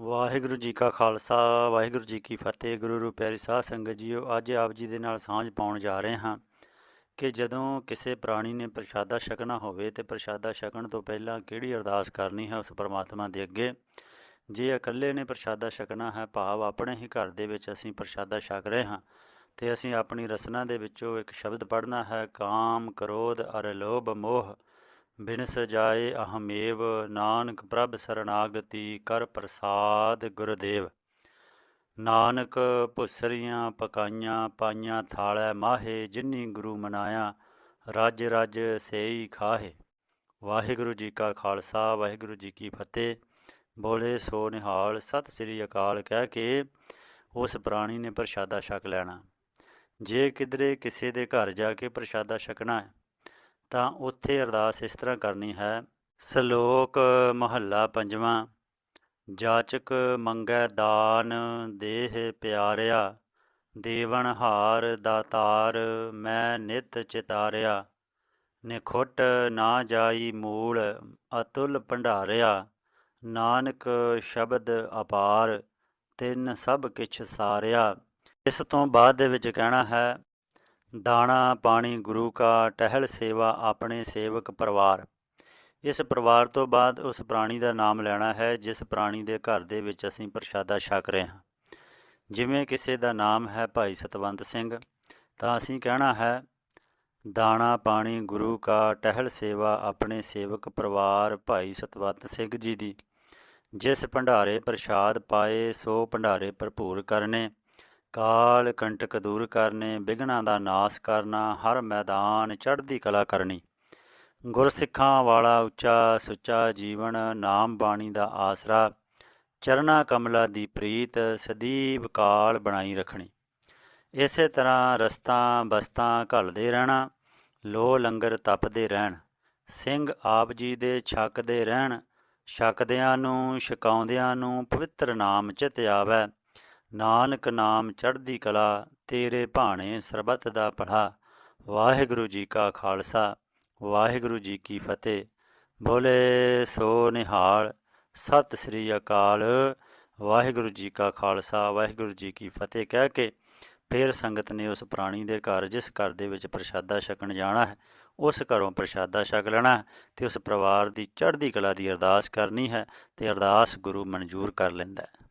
ਵਾਹਿਗੁਰੂ ਜੀ ਕਾ ਖਾਲਸਾ, ਵਾਹਿਗੁਰੂ ਜੀ ਕੀ ਫਤਿਹ, ਗੁਰੂ ਰੂਪ ਪਿਆਰੀ ਸਾਧ ਸੰਗਤ ਜੀਓ, ਅੱਜ ਆਪ ਜੀ ਦੇ ਨਾਲ ਸਾਂਝ ਪਾਉਣ ਜਾ ਰਹੇ ਹਾਂ ਕਿ ਜਦੋਂ ਕਿਸੇ ਪ੍ਰਾਣੀ ਨੇ ਪ੍ਰਸ਼ਾਦਾ ਛਕਣਾ ਹੋਵੇ ਤੇ ਪ੍ਰਸ਼ਾਦਾ ਛਕਣ ਤੋਂ ਪਹਿਲਾਂ ਕਿਹੜੀ ਅਰਦਾਸ ਕਰਨੀ ਹੈ ਉਸ ਪਰਮਾਤਮਾ ਦੇ ਅੱਗੇ? ਜੇ ਇਕੱਲੇ ਨੇ ਪ੍ਰਸ਼ਾਦਾ ਛਕਣਾ ਹੈ, ਭਾਵ ਆਪਣੇ ਹੀ ਘਰ ਦੇ ਵਿੱਚ ਅਸੀਂ ਪ੍ਰਸ਼ਾਦਾ ਛਕ ਰਹੇ ਹਾਂ, ਤੇ ਅਸੀਂ ਆਪਣੀ ਰਸਨਾ ਦੇ ਵਿੱਚੋਂ ਇੱਕ ਸ਼ਬਦ ਪੜ੍ਹਨਾ ਹੈ, ਕਾਮ, ਕ੍ਰੋਧ ਅਰ ਲੋਭ ਮੋਹ। ਬਿਨ ਸਜਾਏ ਅਹਮੇਵ, ਨਾਨਕ ਪ੍ਰਭ ਸਰਣਾਗਤੀ ਕਰ ਪ੍ਰਸਾਦ ਗੁਰਦੇਵ। ਨਾਨਕ ਭੁਸਰੀਆਂ ਪਕਾਈਆਂ, ਪਾਈਆਂ ਥਾਲੈ ਮਾਹੇ, ਜਿਨੀ ਗੁਰੂ ਮਨਾਇਆ, ਰੱਜ ਰੱਜ ਸੇਈ ਖਾਹੇ। ਵਾਹਿਗੁਰੂ ਜੀ ਕਾ ਖਾਲਸਾ, ਵਾਹਿਗੁਰੂ ਜੀ ਕੀ ਫਤਿਹ। ਬੋਲੇ ਸੋ ਨਿਹਾਲ, ਸਤਿ ਸ੍ਰੀ ਅਕਾਲ ਕਹਿ ਕੇ ਉਸ ਪ੍ਰਾਣੀ ਨੇ ਪ੍ਰਸ਼ਾਦਾ ਛਕ ਲੈਣਾ। ਜੇ ਕਿਧਰੇ ਕਿਸੇ ਦੇ ਘਰ ਜਾ ਕੇ ਪ੍ਰਸ਼ਾਦਾ ਛਕਣਾ ਹੈ ਤਾਂ ਉੱਥੇ ਅਰਦਾਸ ਇਸ ਤਰ੍ਹਾਂ ਕਰਨੀ ਹੈ, ਸ਼ਲੋਕ ਮਹੱਲਾ ਪੰਜਵਾਂ, ਜਾਚਕ ਮੰਗੈ ਦਾਨ ਦੇਹ ਪਿਆਰਿਆ ਦੇਵਨ ਹਾਰ ਦਾਤਾਰ ਮੈਂ ਨਿਤ ਚਿਤਾਰਿਆ, ਨਿਖੁੱਟ ਨਾ ਜਾਈ ਮੂਲ ਅਤੁਲ ਭੰਡਾਰਿਆ, ਨਾਨਕ ਸ਼ਬਦ ਅਪਾਰ, ਤਿੰਨ ਸਭ ਕਿਛ ਸਾਰਿਆ। ਇਸ ਤੋਂ ਬਾਅਦ ਦੇ ਵਿੱਚ ਕਹਿਣਾ ਹੈ ਦਾਣਾ, ਪਾਣੀ, ਗੁਰੂ ਕਾ, ਟਹਿਲ ਸੇਵਾ, ਆਪਣੇ ਸੇਵਕ ਪਰਿਵਾਰ। ਇਸ ਪਰਿਵਾਰ ਤੋਂ ਬਾਅਦ ਉਸ ਪ੍ਰਾਣੀ ਦਾ ਨਾਮ ਲੈਣਾ ਹੈ, ਜਿਸ ਪ੍ਰਾਣੀ ਦੇ ਘਰ ਦੇ ਵਿੱਚ ਅਸੀਂ ਪ੍ਰਸ਼ਾਦਾ ਛਕ ਰਹੇ ਹਾਂ। ਜਿਵੇਂ ਕਿਸੇ ਦਾ ਨਾਮ ਹੈ ਭਾਈ ਸਤਵੰਤ ਸਿੰਘ, ਤਾਂ ਅਸੀਂ ਕਹਿਣਾ ਹੈ, ਦਾਣਾ, ਪਾਣੀ, ਗੁਰੂ ਕਾ, ਟਹਿਲ ਸੇਵਾ, ਆਪਣੇ ਸੇਵਕ ਪਰਿਵਾਰ, ਭਾਈ ਸਤਵੰਤ ਸਿੰਘ ਜੀ ਦੀ। ਜਿਸ ਭੰਡਾਰੇ ਪ੍ਰਸ਼ਾਦ ਪਾਏ, ਸੋ ਭੰਡਾਰੇ ਭਰਪੂਰ ਕਰਨੇ। ਕਾਲ ਕੰਟਕ ਦੂਰ ਕਰਨੇ ਬਿਗਣਾ ਦਾ ਨਾਸ ਕਰਨਾ, ਹਰ ਮੈਦਾਨ ਚੜ੍ਹਦੀ ਕਲਾ ਕਰਨੀ। ਗੁਰਸਿੱਖਾਂ ਵਾਲਾ ਉੱਚਾ ਸੁੱਚਾ ਜੀਵਨ, ਨਾਮ ਬਾਣੀ ਦਾ ਆਸਰਾ, ਚਰਨਾ ਕਮਲਾ ਦੀ ਪ੍ਰੀਤ, ਸਦੀਵ ਕਾਲ ਬਣਾਈ ਰੱਖਣੀ। ਇਸੇ ਤਰ੍ਹਾਂ ਰਸਤਾਂ ਬਸਤਾਂ ਘਲਦੇ ਰਹਿਣਾ ਲੋ ਲੰਗਰ ਤਪਦੇ ਰਹਿਣ, ਸਿੰਘ ਆਪ ਜੀ ਦੇ ਛਕਦੇ ਰਹਿਣ, ਛਕਦਿਆਂ ਨੂੰ, ਛਕਾਉਂਦਿਆਂ ਨੂੰ ਪਵਿੱਤਰ ਨਾਮ ਚਿਤ ਆਵੈ। ਨਾਨਕ ਨਾਮ ਚੜ੍ਹਦੀ ਕਲਾ, ਤੇਰੇ ਭਾਣੇ ਸਰਬੱਤ ਦਾ ਪੜਾ ਵਾਹਿਗੁਰੂ ਜੀ ਕਾ ਖਾਲਸਾ, ਵਾਹਿਗੁਰੂ ਜੀ ਕੀ ਫਤਿਹ। ਬੋਲੇ ਸੋ ਨਿਹਾਲ, ਸਤਿ ਸ੍ਰੀ ਅਕਾਲ। ਵਾਹਿਗੁਰੂ ਜੀ ਕਾ ਖਾਲਸਾ, ਵਾਹਿਗੁਰੂ ਜੀ ਕੀ ਫਤਿਹ। ਕਹਿ ਕੇ ਫਿਰ ਸੰਗਤ ਨੇ ਉਸ ਪ੍ਰਾਣੀ ਦੇ ਘਰ, ਜਿਸ ਘਰ ਦੇ ਵਿੱਚ ਪ੍ਰਸ਼ਾਦਾ ਛਕਣ ਜਾਣਾ ਹੈ, ਉਸ ਘਰੋਂ ਪ੍ਰਸ਼ਾਦਾ ਛਕ ਲੈਣਾ ਹੈ ਤੇ ਉਸ ਪਰਿਵਾਰ ਦੀ ਚੜ੍ਹਦੀ ਕਲਾ ਦੀ ਅਰਦਾਸ ਕਰਨੀ ਹੈ ਤੇ ਅਰਦਾਸ ਗੁਰੂ ਮਨਜ਼ੂਰ ਕਰ ਲੈਂਦਾ ਹੈ।